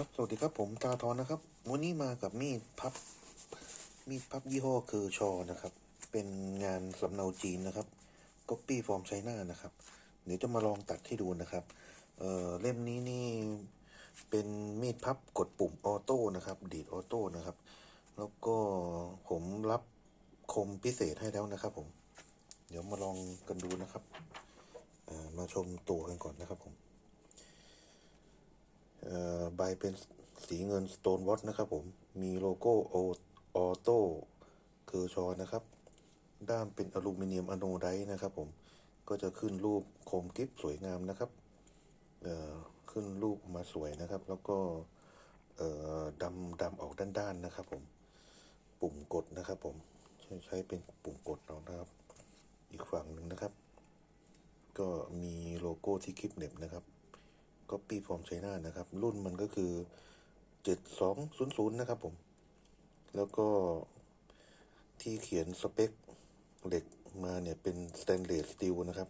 ครับสวัสดีครับผมตาทอนนะครับ วันนี้มากับมีดพับ มีดพับยี่ห้อคือชอนะครับ เป็นงานสำเนาจีนนะครับก๊อปปี้ฟอร์มไชน่านะครับ เดี๋ยวจะมาลองตัดให้ดูนะครับเออเล่มนี้นี่เป็นมีดพับกดปุ่มออโต้นะครับ ดีดออโต้นะครับ แล้วก็ผมรับคมพิเศษให้แล้วนะครับ ผม เดี๋ยวมาลองกันดูนะครับมาชมตัวกันก่อนนะครับผม เอ่อใบ เป็นสีเงิน Stone Watch นะครับผม มีโลโก้โอออโต้เคือชอนะครับ ด้ามเป็นอลูมิเนียมอะโนไดนะครับผม ก็จะขึ้นรูปโคมกิฟสวยงามนะครับ เอ่อ ขึ้นรูปมาสวยนะครับ แล้วก็ เอ่อดำดำออกด้านๆนะครับผม ปุ่มกดนะครับผม ใช้ใช้เป็นปุ่มกดเอานะครับ อีกฝั่งหนึ่งนะครับ ก็มีโลโก้ที่คลิปเหน็บนะครับ ก็ปีฟอร์มไชน่านะครับ รุ่นมันก็คือเจ็ดสองศูนย์ศูนย์นะครับผม แล้วก็ที่เขียนสเปคเหล็กมาเนี่ยเป็นสแตนเลสสตีลนะครับ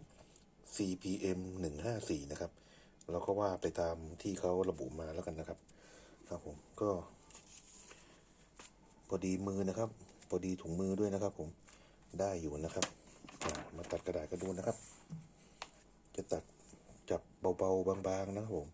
CPM หนึ่งห้าสี่นะครับ เราก็ว่าไปตามที่เขาระบุมาแล้วกันนะครับ ครับผมก็พอดีมือนะครับพอดีถุงมือด้วยนะครับผมได้อยู่นะครับอ่ามาตัดกระดาษกันดูนะครับ จะตัด จั บเบาๆบางๆนะครับผม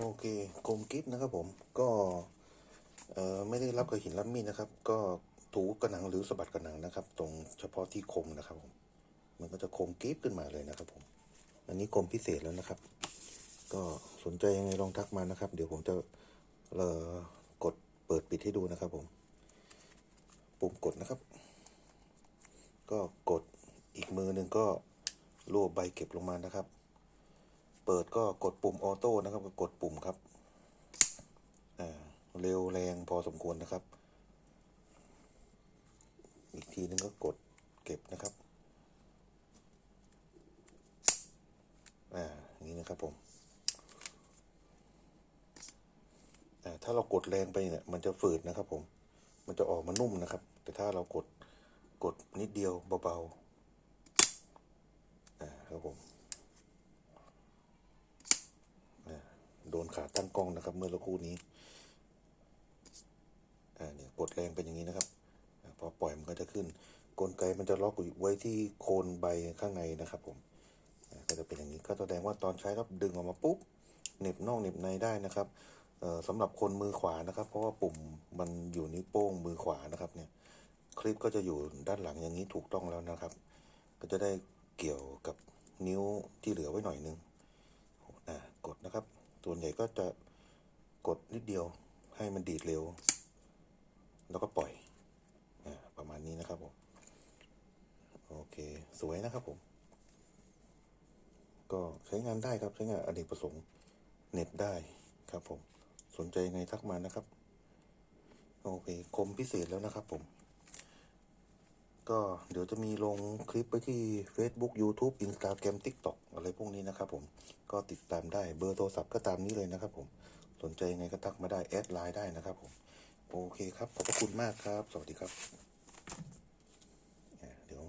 โอเคโคมกิฟนะครับผมก็เอ่อไม่ได้รับกับหินรับมีดนะครับ ก็ถูกระหนังหรือสะบัดกระหนังนะครับ ตรงเฉพาะที่คมนะครับผมมันก็จะคมกิฟขึ้นมาเลยนะครับผมอันนี้คมพิเศษแล้วนะครับ ก็สนใจยังไงลองทักมานะครับ เดี๋ยวผมจะเอ่อกดเปิดปิดให้ดูนะครับผมปุ่มกดนะครับ ก็กดอีกมือหนึ่งก็รวบใบเก็บลงมานะครับ เปิดก็กดปุ่มออโต้นะครับก็กดปุ่มครับอ่าเร็วแรงพอสมควรนะครับ อีกทีนึงก็กดเก็บนะครับอ่าอย่างนี้นะครับผมอ่าถ้าเรากดแรงไปเนี่ยมันจะฝืดนะครับผม มันจะออกมานุ่มนะครับ แต่ถ้าเรากดกดนิดเดียวเบาๆอ่าครับผม โด นขาตั้งกล้องนะครับ เมื่อสักครู่นี้อ่าเนี่ยกดแรงเป็นอย่างนี้นะครับอพอปล่อยมันก็จะขึ้น กลไกมันจะล็อกอยู่ไว้ที่โคนใบข้างในนะครับ ผมก็จะเป็นอย่างนี้ก็แสดงว่าตอนใช้แล้วดึงออกมาปุ๊บเหน็บนอกเหน็บในได้นะครับเอ่อสำหรับคนมือขวานะครับ เพราะว่าปุ่มมันอยู่นิ้วโป้งมือขวานะครับเนี่ย คลิปก็จะอยู่ด้านหลังอย่างนี้ถูกต้องแล้วนะครับ ก็จะได้เกี่ยวกับนิ้วที่เหลือไว้หน่อยนึงอ่ากดนะครับ ส่วนใหญ่ก็จะกดนิดเดียวให้มันดีดเร็ว แล้วก็ปล่อยอประมาณนี้นะครับผมโอเค สวยนะครับผม ก็ใช้งานได้ครับ ใช้งานอเนกประสงค์เน็ตได้ครับผม สนใจยังไงทักมานะครับ โอเค คมพิเศษแล้วนะครับผม ก็เดี๋ยวจะมีลงคลิปไปที่ Facebook YouTube Instagram TikTok อะไรพวกนี้นะครับผมก็ติดตามได้เบอร์โทรศัพท์ก็ตามนี้เลยนะครับผมสนใจยังไงก็ทักมาได้แอดไลน์ได้นะครับผมโอเคครับขอบพระคุณมากครับ สวัสดีครับ เดี๋ยว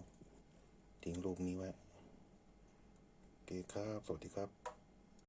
ทิ้งรูปนี้ไว้โอเคครับ สวัสดีครับ